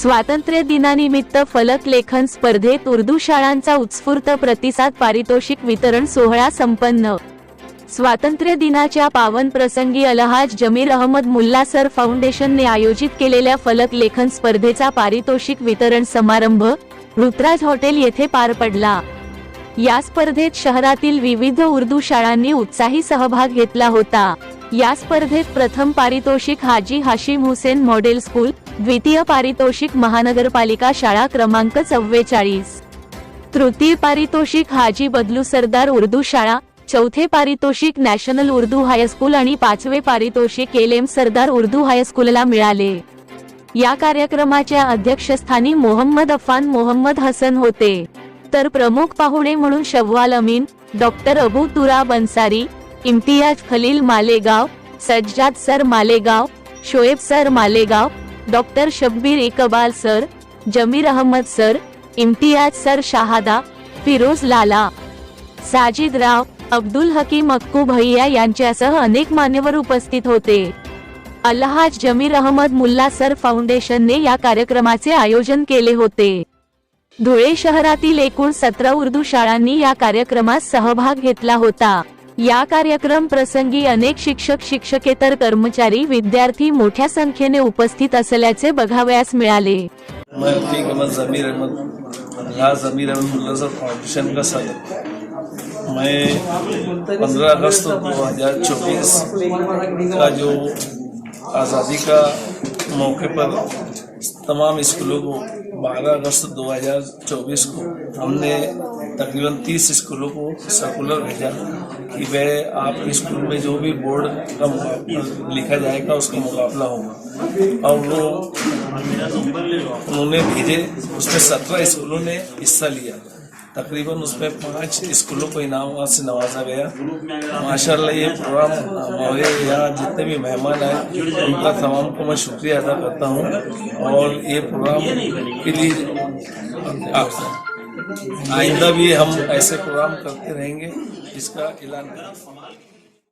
स्वातंत्र्य दिनानिमित्त फलक लेखन स्पर्धेत उर्दू शाळांचा उत्स्फूर्त प्रतिसाद पारितोषिक वितरण सोहळा संपन्न. स्वातंत्र्य दिनाच्या पावन प्रसंगी अलहाज जमीर अहमद मुल्लासर फाउंडेशनने आयोजित केलेल्या फलक लेखन स्पर्धेचा पारितोषिक वितरण समारंभ ऋतराज हॉटेल येथे पार पडला. या स्पर्धेत शहरातील विविध उर्दू शाळांनी उत्साही सहभाग घेतला होता. या स्पर्धेत प्रथम पारितोषिक हाजी हाशिम हुसेन मॉडेल स्कूल द्वितीय पारितोषिक महानगरपालिका शाळा क्रमांक चव्वेचाळीस. तृतीय पारितोषिक हाजी बदलू सरदार उर्दू शाळा चौथे पारितोषिक नॅशनल उर्दू हायस्कूल आणि पाचवे पारितोषिक एल एम सरदार उर्दू हायस्कूलला मिळाले. या कार्यक्रमाच्या अध्यक्षस्थानी मोहम्मद अफान मोहम्मद हसन होते. तर प्रमुख पाहुणे म्हणून Shawwal Amin doctor Abu Turab Ansari Imtiyaz Khalil Malegaon Sajjad sir Malegaon Shoaib sir Malegaon doctor Shabbir Iqbal sir Zameer Ahmed sir Imtiyaz sir Shahada Firoz Lala Sajid Rao Abdul Hakeem Akku भैया यांच्यासह अनेक मान्यवर उपस्थित होते. Alhaj Zameer Ahmed Mulla sir फाउंडेशनने या कार्यक्रमाचे आयोजन केले होते. धुळे शहरातील एकूण सतरा उर्दू शाळांनी या कार्यक्रमात सहभाग घेतला होता. या कार्यक्रम प्रसंगी अनेक शिक्षक शिक्षकेतर कर्मचारी विद्यार्थी मोठ्या संख्येने उपस्थित असल्याचे बघावयास मिळाले. मैं पंद्रह अगस्त दो हज़ार चौबीस का जो आज़ादी का मौके पर तमाम स्कूलों को 12 अगस्त 2024 को हमने तकरीबन 30 स्कूलों को सर्कुलर भेजा कि वह आप स्कूल में जो भी बोर्ड का लिखा जाएगा, उसका मुकाबला होगा। और वो उन्होंने भेजे, उसमें सत्रह स्कूलों ने हिस्सा लिया। तकरीबन उसमें पाँच स्कूलों को इनाम से नवाजा गया। माशाल्लाह, ये प्रोग्राम हमारे यहाँ जितने भी मेहमान आए, उनका तमाम को मैं शुक्रिया अदा करता हूँ। और ये प्रोग्राम के लिए आइंदा भी हम ऐसे प्रोग्राम करते रहेंगे इसका ऐलान करें।